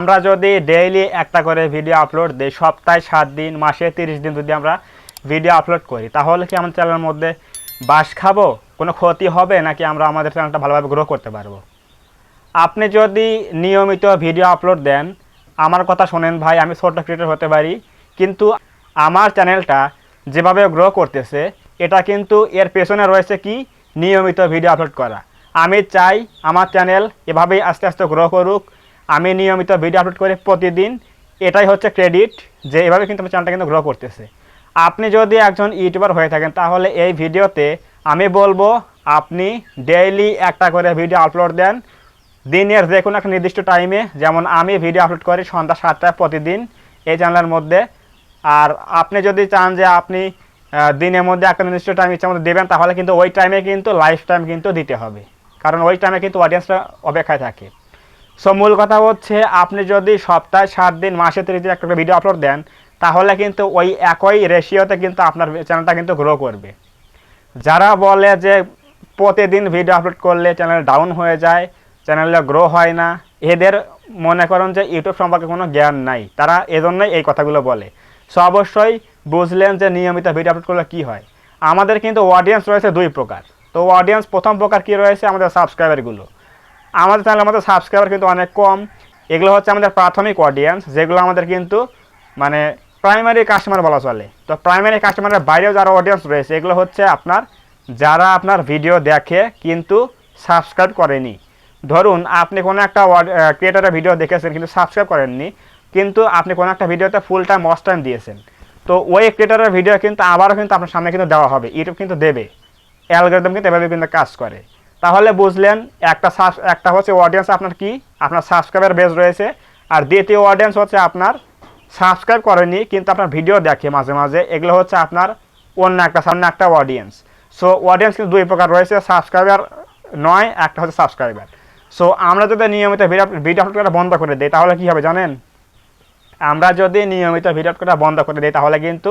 আমরা যদি ডেইলি একটা করে ভিডিও আপলোড দিই, সপ্তাহে সাত দিন, মাসে তিরিশ দিন যদি আমরা ভিডিও আপলোড করি, তাহলে কি আমাদের চ্যানেলের মধ্যে বাস খাব? কোনো ক্ষতি হবে? নাকি আমরা আমাদের চ্যানেলটা ভালোভাবে গ্রো করতে পারব? আপনি যদি নিয়মিত ভিডিও আপলোড দেন, আমার কথা শোনেন ভাই, আমি ছোট ক্রিয়েটর হতে পারি, কিন্তু আমার চ্যানেলটা যেভাবে গ্রো করতেছে, এটা কিন্তু এর পেছনে রয়েছে কি? নিয়মিত ভিডিও আপলোড করা। আমি চাই আমার চ্যানেল এভাবেই আস্তে আস্তে গ্রো করুক আমি নিয়মিত ভিডিও আপলোড করে প্রতিদিন। এটাই হচ্ছে ক্রেডিট যে এভাবে কিন্তু আমার চ্যানেলটা কিন্তু গ্রো করতেছে। আপনি যদি একজন ইউটিউবার হয়ে থাকেন, তাহলে এই ভিডিওতে আমি বলব, আপনি ডেইলি একটা করে ভিডিও আপলোড দেন। দিনের যে কোনো একটা নির্দিষ্ট টাইমে যেমন আমি ভিডিও আপলোড করি সন্ধ্যা সাতটায় প্রতিদিন এই চ্যানেলের মধ্যে। আর আপনি যদি চান যে আপনি দিনের মধ্যে একটা নির্দিষ্ট টাইম ইচ্ছা মতো দেবেন, তাহলে কিন্তু ওই টাইমে কিন্তু লাইফ টাইম কিন্তু দিতে হবে। কারণ ওই টাইমে কিন্তু অডিয়েন্সটা অপেক্ষায় থাকে। সো মূল কথা হচ্ছে আপনি যদি সপ্তাহে সাত দিন, মাসে তিরিশ দিন একটা ভিডিও আপলোড দেন, তাহলে কিন্তু ওই একই রেশিওতে কিন্তু আপনার চ্যানেলটা কিন্তু গ্রো করবে। যারা বলে যে প্রতিদিন ভিডিও আপলোড করলে চ্যানেল ডাউন হয়ে যায় চ্যানেলটা গ্রো হয় না, এদের মনে করেন যে ইউটিউব সম্পর্কে কোনো জ্ঞান নাই। তারা এজন্যই এই কথাগুলো বলে। সো অবশ্যই বুঝলেন যে নিয়মিত ভিডিও আপলোড করলে কী হয়। আমাদের কিন্তু অডিয়েন্স রয়েছে দুই প্রকার। তো অডিয়েন্স প্রথম প্রকার কী রয়েছে? আমাদের সাবস্ক্রাইবারগুলো আমাদের চ্যানেলে আমাদের সাবস্ক্রাইবার কিন্তু অনেক কম। এগুলো হচ্ছে আমাদের প্রাথমিক অডিয়েন্স যেগুলো আমাদের কিন্তু মানে প্রাইমারি কাস্টমার বলা চলে। তো প্রাইমারি কাস্টমারের বাইরেও যারা অডিয়েন্স রয়েছে, এগুলো হচ্ছে আপনার, যারা আপনার ভিডিও দেখে কিন্তু সাবস্ক্রাইব করেনি। ধরুন, আপনি কোনো একটা ক্রিয়েটারের ভিডিও দেখেছেন কিন্তু সাবস্ক্রাইব করেননি, কিন্তু আপনি কোনো একটা ভিডিওতে ফুল টাইম ওয়াচ টাইম দিয়েছেন। তো ওই ক্রিয়েটারের ভিডিও কিন্তু আবারও কিন্তু আপনার সামনে কিন্তু দেওয়া হবে ইউটিউব কিন্তু দেবে। অ্যালগোরিদম কিন্তু এভাবে কিন্তু কাজ করে। তাহলে বুঝলেন একটা একটা হচ্ছে অডিয়েন্স আপনার কি? আপনার সাবস্ক্রাইবার বেস রয়েছে। আর দ্বিতীয় অডিয়েন্স হচ্ছে আপনার সাবস্ক্রাইব করেনি, কিন্তু আপনার ভিডিও দেখে মাঝে মাঝে। এগুলো হচ্ছে আপনার অন্য একটা সামনে একটা অডিয়েন্স সো অডিয়েন্স কিন্তু দুই প্রকার রয়েছে সাবস্ক্রাইবার নয়, একটা হচ্ছে সাবস্ক্রাইবার সো আমরা যদি নিয়মিত ভিডিও ভিডিও আপলোড করা বন্ধ করে দিই, তাহলে কি হবে জানেন? আমরা যদি নিয়মিত ভিডিও আপলোড করা বন্ধ করে দিই, তাহলে কিন্তু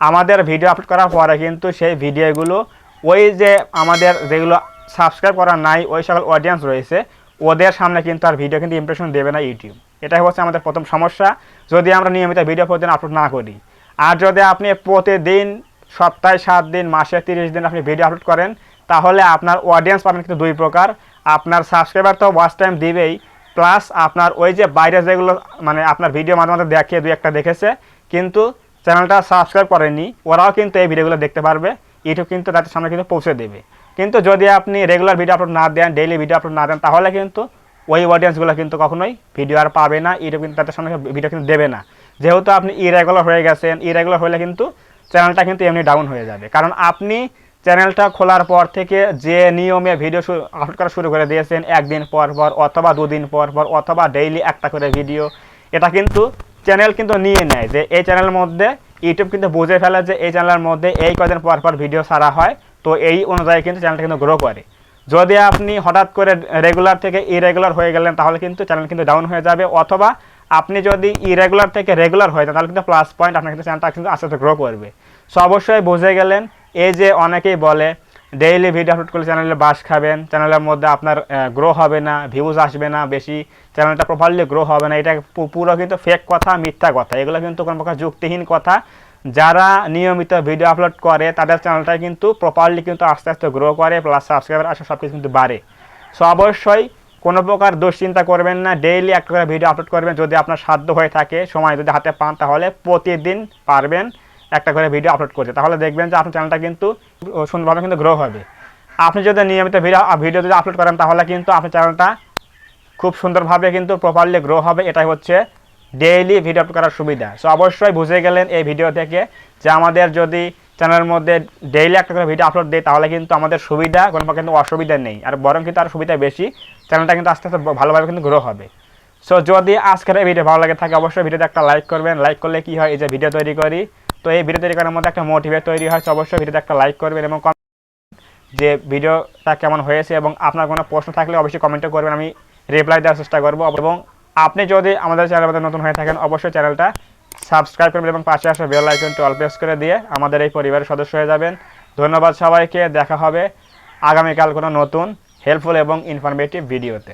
আমাদের ভিডিও আপলোড করার পরে কিন্তু সেই ভিডিওগুলো ওই যে আমাদের যেগুলো সাবস্ক্রাইব করা নাই, ওই সকল অডিয়েন্স রয়েছে, ওদের সামনে কিন্তু আর ভিডিও কিন্তু ইমপ্রেশন দেবে না ইউটিউব এটাই হচ্ছে আমাদের প্রথম সমস্যা। যদি আমরা নিয়মিত ভিডিও প্রতিদিন আপলোড না করি, আর যদি আপনি প্রতিদিন সপ্তাহে সাত দিন, মাসে তিরিশ দিন আপনি ভিডিও আপলোড করেন, তাহলে আপনার অডিয়েন্স পাবেন কিন্তু দুই প্রকার। আপনার সাবস্ক্রাইবার তো ওয়াচ টাইম দিবেই প্লাস আপনার ওই যে বাইরে যেগুলো মানে আপনার ভিডিও মাঝে মাঝে দেখে, দুই একটা দেখেছে, কিন্তু চ্যানেলটা সাবস্ক্রাইব করেনি ওরাও কিন্তু এই ভিডিওগুলো দেখতে পারবে ইউটিউব কিন্তু তাদের সামনে কিন্তু পৌঁছে দেবে। কিন্তু যদি আপনি রেগুলার ভিডিও আপলোড না দেন ডেইলি ভিডিও আপলোড না দেন, তাহলে কিন্তু ওই অডিয়েন্সগুলো কিন্তু কখনোই ভিডিও আর পাবে না ইউটিউব কিন্তু তাদের সামনে ভিডিও কিন্তু দেবে না। যেহেতু আপনি ইরেগুলার হয়ে গেছেন ইরেগুলার হলে কিন্তু চ্যানেলটা কিন্তু এমনি ডাউন হয়ে যাবে। কারণ আপনি চ্যানেলটা খোলার পর থেকে যে নিয়মে ভিডিও আপলোড করা শুরু করে দিয়েছেন, একদিন পর পর অথবা দুদিন পর পর অথবা ডেইলি একটা করে ভিডিও এটা কিন্তু চ্যানেল কিন্তু নিয়ে নেয় যে এই চ্যানেলের মধ্যে ইউটিউব কিন্তু বুঝে ফেলে যে এই চ্যানেলের মধ্যে এই কদিন পর পর ভিডিও ছাড়া হয়। তো এই অনুযায়ী কিন্তু চ্যানেলটা কিন্তু গ্রো করে। যদি আপনি হঠাৎ করে রেগুলার থেকে ইরেগুলার হয়ে গেলেন, তাহলে কিন্তু চ্যানেল কিন্তু ডাউন হয়ে যাবে। অথবা আপনি যদি ইরেগুলার থেকে রেগুলার হয়ে যান, তাহলে কিন্তু প্লাস পয়েন্ট আপনার কিন্তু চ্যানেলটা কিন্তু আস্তে আস্তে গ্রো করবে। সো অবশ্যই বুঝে গেলেন, এই যে অনেকেই বলে ডেইলি ভিডিও আপলোড করলে চ্যানেলে বাস খাবেন চ্যানেলের মধ্যে আপনার গ্রো হবে না ভিউজ আসবে না, বেশি চ্যানেলটা প্রপারলি গ্রো হবে না, এটা পুরো কিন্তু ফেক কথা, মিথ্যা কথা। এগুলো কিন্তু কোনো প্রকার যুক্তিহীন কথা। যারা নিয়মিত ভিডিও আপলোড করে, তাদের চ্যানেলটা কিন্তু প্রপারলি কিন্তু আস্তে আস্তে গ্রো করে প্লাস সাবস্ক্রাইবার আসে সব কিছু কিন্তু বাড়ে। সো অবশ্যই কোনো প্রকার দুশ্চিন্তা করবেন না ডেইলি একটা করে ভিডিও আপলোড করবেন, যদি আপনার সাধ্য হয়ে থাকে, সময় যদি হাতে পান, তাহলে প্রতিদিন পারবেন একটা করে ভিডিও আপলোড করতে। তাহলে দেখবেন যে আপনার চ্যানেলটা কিন্তু সুন্দরভাবে কিন্তু গ্রো হবে। আপনি যদি নিয়মিত ভিডিও ভিডিও যদি আপলোড করেন, তাহলে কিন্তু আপনার চ্যানেলটা খুব সুন্দরভাবে কিন্তু প্রপারলি গ্রো হবে। এটাই হচ্ছে ডেইলি ভিডিও আপলোড করার সুবিধা। সো অবশ্যই বুঝে গেলেন এই ভিডিও থেকে যে আমাদের যদি চ্যানেলের মধ্যে ডেইলি একটা করে ভিডিও আপলোড দিই তাহলে কিন্তু আমাদের সুবিধা, কোনো কিন্তু অসুবিধা নেই। আর বরং কিন্তু আর সুবিধা বেশি চ্যানেলটা কিন্তু আস্তে আস্তে ভালোভাবে কিন্তু গ্রো হবে। সো যদি আজকের এই ভিডিও ভালো লাগে থাকে, অবশ্যই ভিডিওতে একটা লাইক করবেন। লাইক করলে কি হয়? এই যে ভিডিও তৈরি করি। তো এই ভিডিও তৈরি করার মধ্যে একটা মোটিভেট তৈরি হয়। অবশ্যই ভিডিওতে একটা লাইক করবেন এবং যে ভিডিওটা কেমন হয়েছে এবং আপনার কোনো প্রশ্ন থাকলে অবশ্যই কমেন্টে করবেন। আমি রিপ্লাই দেওয়ার চেষ্টা করব এবং আপনি যদি আমাদের চ্যানেল মধ্যে নতুন হয়ে থাকেন, অবশ্যই চ্যানেলটা সাবস্ক্রাইব করবেন এবং পাশে আসা বেল আইকনটি অল প্রেস করে দিয়ে আমাদের এই পরিবারের সদস্য হয়ে যাবেন। ধন্যবাদ সবাইকে, দেখা হবে আগামীকাল কোনো নতুন হেল্পফুল এবং ইনফরমেটিভ ভিডিওতে